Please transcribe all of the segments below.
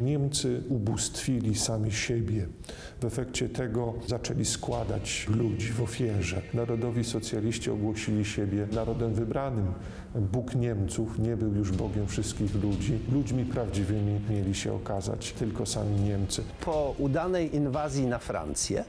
Niemcy ubóstwili sami siebie. W efekcie tego zaczęli składać ludzi w ofierze. Narodowi socjaliści ogłosili siebie narodem wybranym. Bóg Niemców nie był już Bogiem wszystkich ludzi. Ludźmi prawdziwymi mieli się okazać tylko sami Niemcy. Po udanej inwazji na Francję,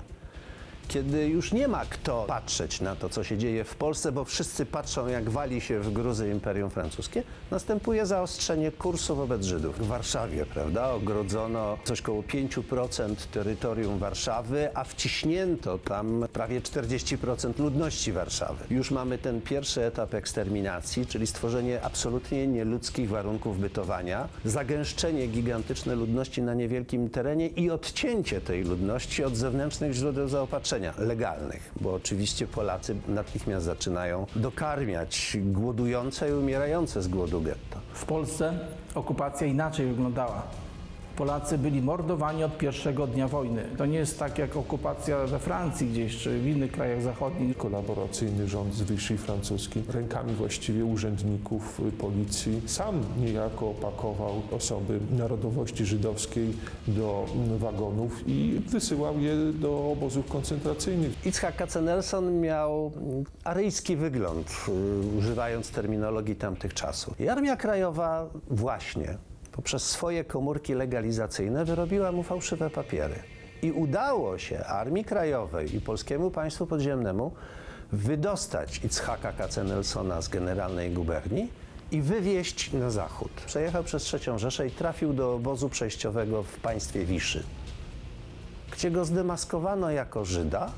kiedy już nie ma kto patrzeć na to, co się dzieje w Polsce, bo wszyscy patrzą, jak wali się w gruzy Imperium Francuskie, następuje zaostrzenie kursu wobec Żydów. W Warszawie, prawda, ogrodzono coś koło 5% terytorium Warszawy, a wciśnięto tam prawie 40% ludności Warszawy. Już mamy ten pierwszy etap eksterminacji, czyli stworzenie absolutnie nieludzkich warunków bytowania, zagęszczenie gigantyczne ludności na niewielkim terenie i odcięcie tej ludności od zewnętrznych źródeł zaopatrzenia legalnych, bo oczywiście Polacy natychmiast zaczynają dokarmiać głodujące i umierające z głodu getto. W Polsce okupacja inaczej wyglądała. Polacy byli mordowani od pierwszego dnia wojny. To nie jest tak jak okupacja we Francji gdzieś, czy w innych krajach zachodnich. Kolaboracyjny rząd z Vichy francuski rękami właściwie urzędników policji sam niejako opakował osoby narodowości żydowskiej do wagonów i wysyłał je do obozów koncentracyjnych. Itzhak Katzenelson miał aryjski wygląd, y, używając terminologii tamtych czasów. I Armia Krajowa właśnie poprzez swoje komórki legalizacyjne wyrobiła mu fałszywe papiery. I udało się Armii Krajowej i Polskiemu Państwu Podziemnemu wydostać Itzhaka Katzenelsona z generalnej guberni i wywieźć na zachód. Przejechał przez III Rzeszę i trafił do obozu przejściowego w państwie Wiszy, gdzie go zdemaskowano jako Żyda,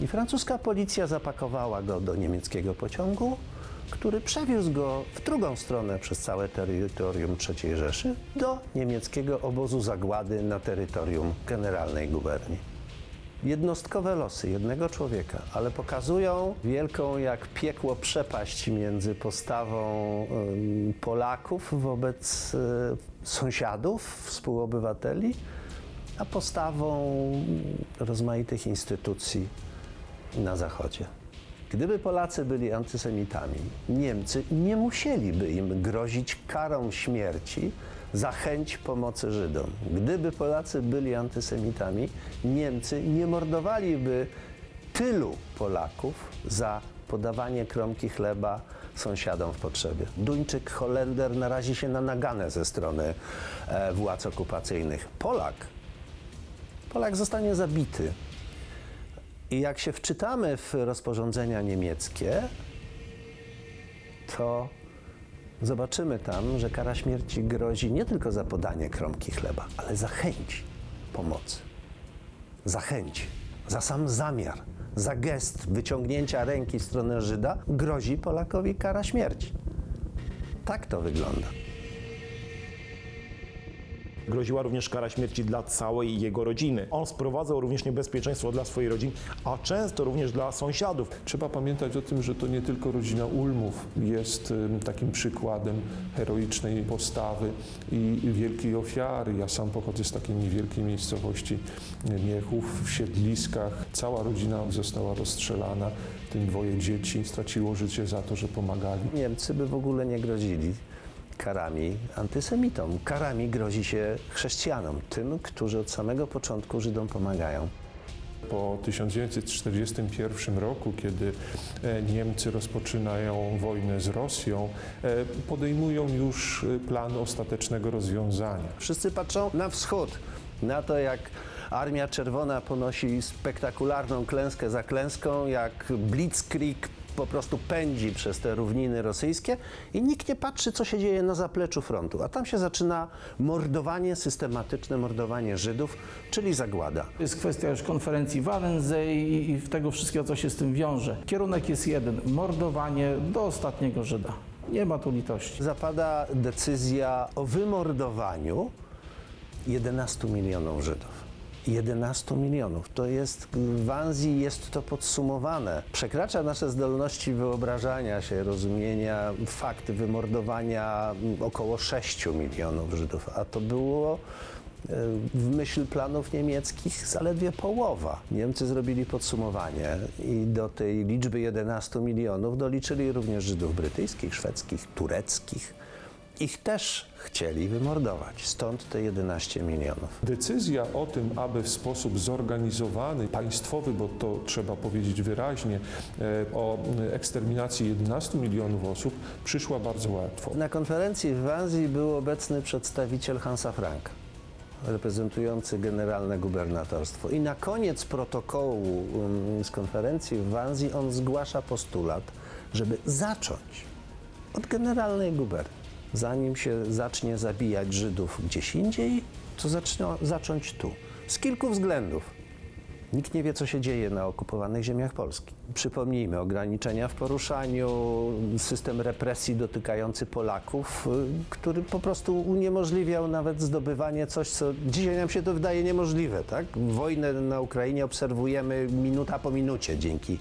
i francuska policja zapakowała go do niemieckiego pociągu, który przewiózł go w drugą stronę przez całe terytorium III Rzeszy do niemieckiego obozu zagłady na terytorium generalnej guberni. Jednostkowe losy jednego człowieka, ale pokazują wielką jak piekło przepaść między postawą Polaków wobec e, sąsiadów, współobywateli, a postawą rozmaitych instytucji na Zachodzie. Gdyby Polacy byli antysemitami, Niemcy nie musieliby im grozić karą śmierci za chęć pomocy Żydom. Gdyby Polacy byli antysemitami, Niemcy nie mordowaliby tylu Polaków za podawanie kromki chleba sąsiadom w potrzebie. Duńczyk, Holender narazi się na naganę ze strony e, władz okupacyjnych. Polak Polak zostanie zabity. I jak się wczytamy w rozporządzenia niemieckie, to zobaczymy tam, że kara śmierci grozi nie tylko za podanie kromki chleba, ale za chęć pomocy. Za chęć, za sam zamiar, za gest wyciągnięcia ręki w stronę Żyda grozi Polakowi kara śmierci. Tak to wygląda. Groziła również kara śmierci dla całej jego rodziny. On sprowadzał również niebezpieczeństwo dla swojej rodziny, a często również dla sąsiadów. Trzeba pamiętać o tym, że to nie tylko rodzina Ulmów jest takim przykładem heroicznej postawy i wielkiej ofiary. Ja sam pochodzę z takiej niewielkiej miejscowości Miechów, w Siedliskach. Cała rodzina została rozstrzelana. Tym dwoje dzieci straciło życie za to, że pomagali. Niemcy by w ogóle nie grozili karami antysemitom. Karami grozi się chrześcijanom, tym, którzy od samego początku Żydom pomagają. Po 1941 roku, kiedy e, Niemcy rozpoczynają wojnę z Rosją, e, podejmują już e, plan ostatecznego rozwiązania. Wszyscy patrzą na wschód, na to jak Armia Czerwona ponosi spektakularną klęskę za klęską, jak Blitzkrieg po prostu pędzi przez te równiny rosyjskie i nikt nie patrzy, co się dzieje na zapleczu frontu. A tam się zaczyna mordowanie, systematyczne mordowanie Żydów, czyli zagłada. Jest kwestia już konferencji Walensej i tego wszystkiego, co się z tym wiąże. Kierunek jest jeden: mordowanie do ostatniego Żyda. Nie ma tu litości. Zapada decyzja o wymordowaniu 11 milionów Żydów. 11 milionów. To jest w Anzji jest to podsumowane. Przekracza nasze zdolności wyobrażania się, rozumienia fakty wymordowania około 6 milionów Żydów, a to było e, w myśl planów niemieckich zaledwie połowa. Niemcy zrobili podsumowanie i do tej liczby 11 milionów doliczyli również Żydów brytyjskich, szwedzkich, tureckich ich też chcieli wymordować. Stąd te 11 milionów. Decyzja o tym, aby w sposób zorganizowany, państwowy, bo to trzeba powiedzieć wyraźnie, e, o eksterminacji 11 milionów osób przyszła bardzo łatwo. Na konferencji w Wannsee był obecny przedstawiciel Hansa Franka, reprezentujący generalne gubernatorstwo. I na koniec protokołu um, z konferencji w Wannsee on zgłasza postulat, żeby zacząć od generalnej guberni. Zanim się zacznie zabijać Żydów gdzieś indziej, to zacznie, zacząć tu. Z kilku względów. Nikt nie wie, co się dzieje na okupowanych ziemiach Polski. Przypomnijmy, ograniczenia w poruszaniu, system represji dotykający Polaków, y, który po prostu uniemożliwiał nawet zdobywanie coś, co dzisiaj nam się to wydaje niemożliwe. Tak? Wojnę na Ukrainie obserwujemy minuta po minucie dzięki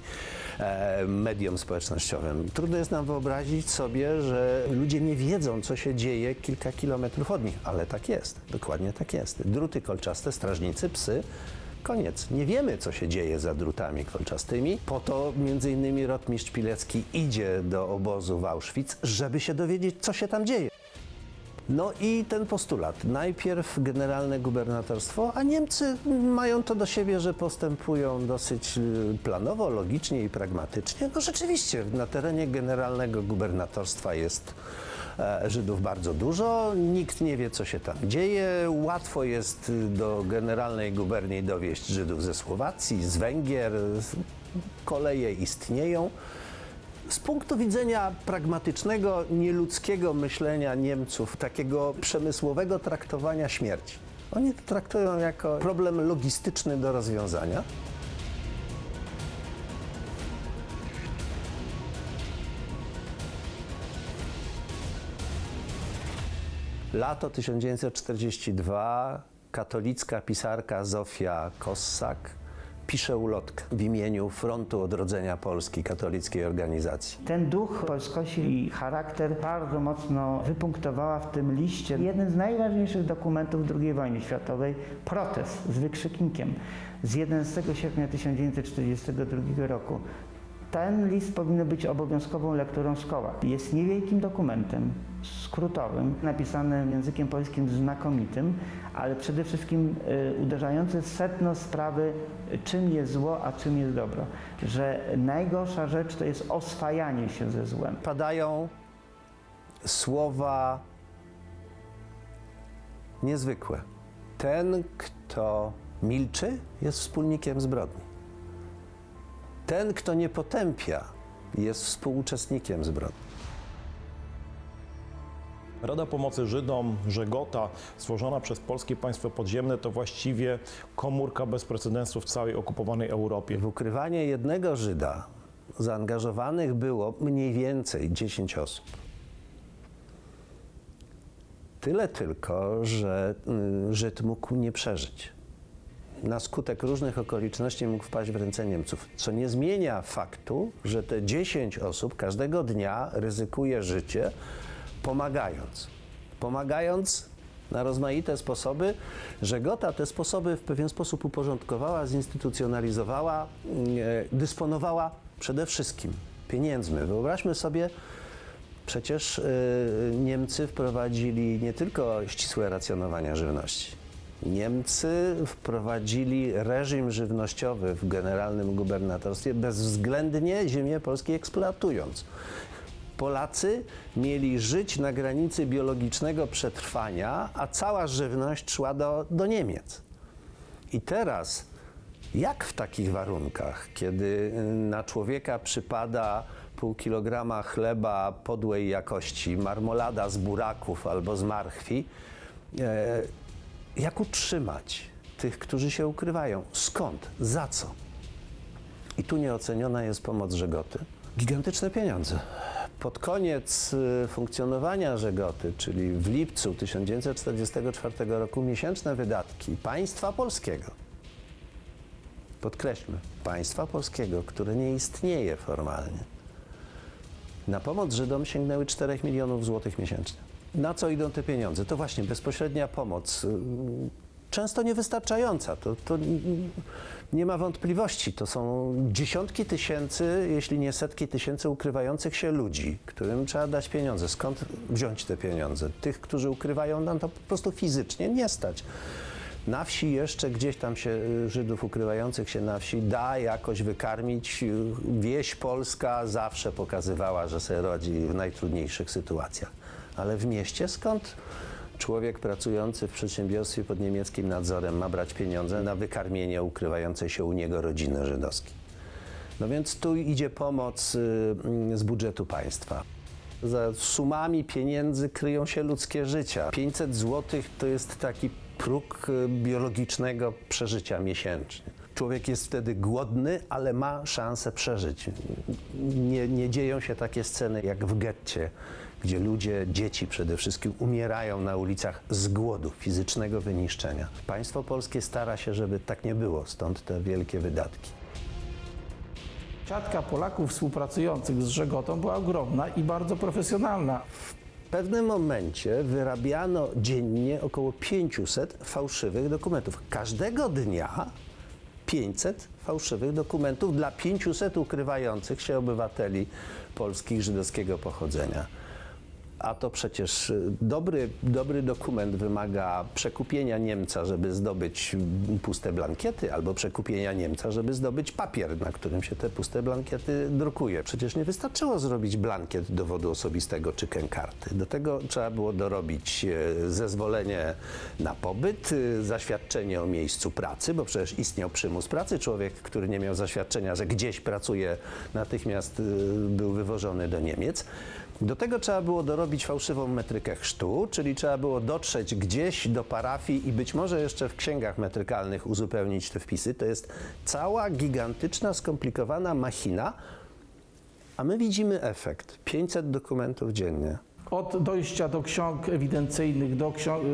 mediom społecznościowym. Trudno jest nam wyobrazić sobie, że ludzie nie wiedzą, co się dzieje kilka kilometrów od nich, ale tak jest, dokładnie tak jest. Druty kolczaste, strażnicy, psy, Koniec. Nie wiemy, co się dzieje za drutami kolczastymi. Po to między innymi rotmistrz Pilecki idzie do obozu w Auschwitz, żeby się dowiedzieć, co się tam dzieje. No i ten postulat. Najpierw generalne gubernatorstwo, a Niemcy mają to do siebie, że postępują dosyć y, planowo, logicznie i pragmatycznie. No rzeczywiście, na terenie generalnego gubernatorstwa jest e, Żydów bardzo dużo, nikt nie wie, co się tam dzieje. Łatwo jest y, do generalnej guberni dowieść Żydów ze Słowacji, z Węgier. Koleje istnieją. Z punktu widzenia pragmatycznego, nieludzkiego myślenia Niemców, takiego przemysłowego traktowania śmierci, oni to traktują jako problem logistyczny do rozwiązania. Lato 1942, katolicka pisarka Zofia Kossak pisze ulotkę w imieniu Frontu Odrodzenia Polski, katolickiej organizacji. Ten duch polskości i charakter bardzo mocno wypunktowała w tym liście jeden z najważniejszych dokumentów II wojny światowej, protest z wykrzyknikiem z 11 sierpnia 1942 roku. Ten list powinien być obowiązkową lekturą w szkołach. Jest niewielkim dokumentem, skrótowym, napisanym językiem polskim znakomitym, ale przede wszystkim y, uderzający w sedno sprawy, czym jest zło, a czym jest dobro. Że najgorsza rzecz to jest oswajanie się ze złem. Padają słowa niezwykłe. Ten, kto milczy, jest wspólnikiem zbrodni. Ten, kto nie potępia, jest współuczestnikiem zbrodni. Rada Pomocy Żydom, Żegota, stworzona przez Polskie Państwo Podziemne, to właściwie komórka bez precedensu w całej okupowanej Europie. W ukrywanie jednego Żyda zaangażowanych było mniej więcej 10 osób. Tyle tylko, że y, Żyd mógł nie przeżyć. Na skutek różnych okoliczności mógł wpaść w ręce Niemców, co nie zmienia faktu, że te 10 osób każdego dnia ryzykuje życie, pomagając. Pomagając na rozmaite sposoby. Żegota te sposoby w pewien sposób uporządkowała, zinstytucjonalizowała, e, dysponowała przede wszystkim pieniędzmi. Wyobraźmy sobie, przecież e, Niemcy wprowadzili nie tylko ścisłe racjonowania żywności. Niemcy wprowadzili reżim żywnościowy w generalnym gubernatorstwie, bezwzględnie ziemię polskie eksploatując. Polacy mieli żyć na granicy biologicznego przetrwania, a cała żywność szła do, do Niemiec. I teraz, jak w takich warunkach, kiedy y, na człowieka przypada pół kilograma chleba podłej jakości, marmolada z buraków albo z marchwi, e, jak utrzymać tych, którzy się ukrywają? Skąd? Za co? I tu nieoceniona jest pomoc Żegoty. Gigantyczne pieniądze. Pod koniec y, funkcjonowania Żegoty, czyli w lipcu 1944 roku, miesięczne wydatki państwa polskiego, podkreślmy, państwa polskiego, które nie istnieje formalnie, na pomoc Żydom sięgnęły 4 milionów złotych miesięcznie. Na co idą te pieniądze? To właśnie bezpośrednia pomoc. y, często niewystarczająca. To, to nie ma wątpliwości. To są dziesiątki tysięcy, jeśli nie setki tysięcy ukrywających się ludzi, którym trzeba dać pieniądze. Skąd wziąć te pieniądze? Tych, którzy ukrywają nam to po prostu fizycznie nie stać. Na wsi jeszcze gdzieś tam się y, Żydów ukrywających się na wsi da jakoś wykarmić. Y, Wieś polska zawsze pokazywała, że sobie radzi w najtrudniejszych sytuacjach. Ale w mieście skąd człowiek pracujący w przedsiębiorstwie pod niemieckim nadzorem ma brać pieniądze na wykarmienie ukrywającej się u niego rodziny żydowskiej? No więc tu idzie pomoc y, z budżetu państwa. Za sumami pieniędzy kryją się ludzkie życia. 500 zł to jest taki próg y, biologicznego przeżycia miesięcznie. Człowiek jest wtedy głodny, ale ma szansę przeżyć. Nie, nie dzieją się takie sceny jak w getcie, gdzie ludzie, dzieci przede wszystkim, umierają na ulicach z głodu, fizycznego wyniszczenia. Państwo polskie stara się, żeby tak nie było, stąd te wielkie wydatki. Siatka Polaków współpracujących z Żegotą była ogromna i bardzo profesjonalna. W pewnym momencie wyrabiano dziennie około 500 fałszywych dokumentów. Każdego dnia 500 fałszywych dokumentów dla 500 ukrywających się obywateli polskich żydowskiego pochodzenia. A to przecież y, dobry, dobry dokument wymaga przekupienia Niemca, żeby zdobyć puste blankiety, albo przekupienia Niemca, żeby zdobyć papier, na którym się te puste blankiety drukuje. Przecież nie wystarczyło zrobić blankiet dowodu osobistego czy kękarty. Do tego trzeba było dorobić e, zezwolenie na pobyt, e, zaświadczenie o miejscu pracy, bo przecież istniał przymus pracy. Człowiek, który nie miał zaświadczenia, że gdzieś pracuje, natychmiast e, był wywożony do Niemiec. Do tego trzeba było dorobić fałszywą metrykę chrztu, czyli trzeba było dotrzeć gdzieś do parafii i być może jeszcze w księgach metrykalnych uzupełnić te wpisy. To jest cała gigantyczna, skomplikowana machina, a my widzimy efekt. 500 dokumentów dziennie. Od dojścia do ksiąg ewidencyjnych, do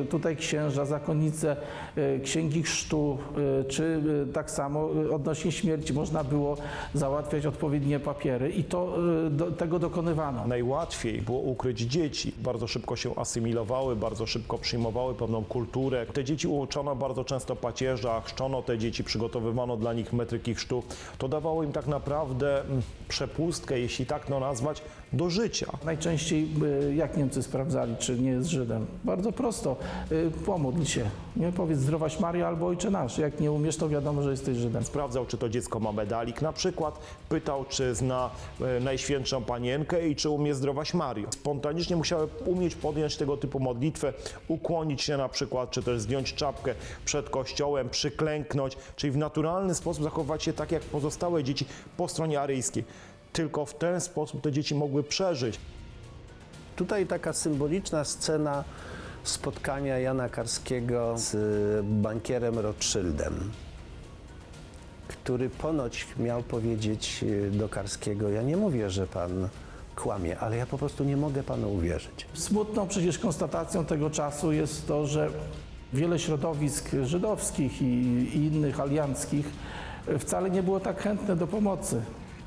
tutaj księża, zakonnice, e, księgi chrztu, e, czy e, tak samo odnośnie śmierci można było załatwiać odpowiednie papiery i to do, tego dokonywano. Najłatwiej było ukryć dzieci. Bardzo szybko się asymilowały, bardzo szybko przyjmowały pewną kulturę. Te dzieci uczono bardzo często pacierza, chrzczono te dzieci, przygotowywano dla nich metryki chrztu. To dawało im tak naprawdę mm, przepustkę, jeśli tak to nazwać, do życia. Najczęściej e, jak Niemcy sprawdzali, czy nie jest Żydem? Bardzo prosto. E, Pomódl się. Nie powiedz zdrowaś Maria albo Ojcze Nasz. Jak nie umiesz, to wiadomo, że jesteś Żydem. Sprawdzał, czy to dziecko ma medalik na przykład, pytał, czy zna e, Najświętszą Panienkę i czy umie zdrowaś Mario. Spontanicznie musiały umieć podjąć tego typu modlitwę, ukłonić się na przykład, czy też zdjąć czapkę przed kościołem, przyklęknąć, czyli w naturalny sposób zachować się tak jak pozostałe dzieci po stronie aryjskiej. Tylko w ten sposób te dzieci mogły przeżyć. Tutaj taka symboliczna scena spotkania Jana Karskiego z bankierem Rothschildem, który ponoć miał powiedzieć y, do Karskiego: Ja nie mówię, że pan kłamie, ale ja po prostu nie mogę panu uwierzyć. Smutną przecież konstatacją tego czasu jest to, że wiele środowisk żydowskich i, i innych alianckich wcale nie było tak chętne do pomocy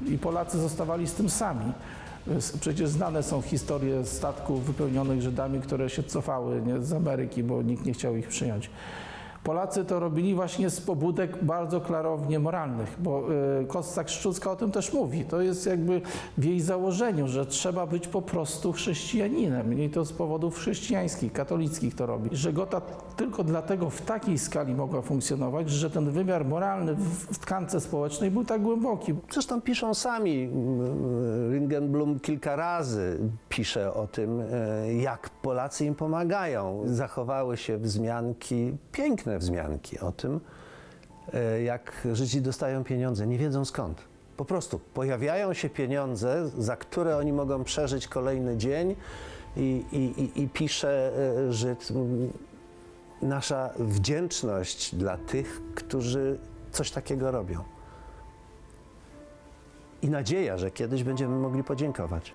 i Polacy zostawali z tym sami. Przecież znane są historie statków wypełnionych Żydami, które się cofały nie, z Ameryki, bo nikt nie chciał ich przyjąć. Polacy to robili właśnie z pobudek bardzo klarownie moralnych, bo y, Kostak Szczucka o tym też mówi. To jest jakby w jej założeniu, że trzeba być po prostu chrześcijaninem. I to z powodów chrześcijańskich, katolickich to robi. Że Gota tylko dlatego w takiej skali mogła funkcjonować, że ten wymiar moralny w, tkance społecznej był tak głęboki. Zresztą piszą sami. Ringenblum kilka razy pisze o tym, e, jak Polacy im pomagają. Zachowały się wzmianki, piękne wzmianki o tym, e, jak Żydzi dostają pieniądze, nie wiedzą skąd. Po prostu pojawiają się pieniądze, za które oni mogą przeżyć kolejny dzień i, i, i, pisze e, Żyd, nasza wdzięczność dla tych, którzy coś takiego robią i nadzieja, że kiedyś będziemy mogli podziękować.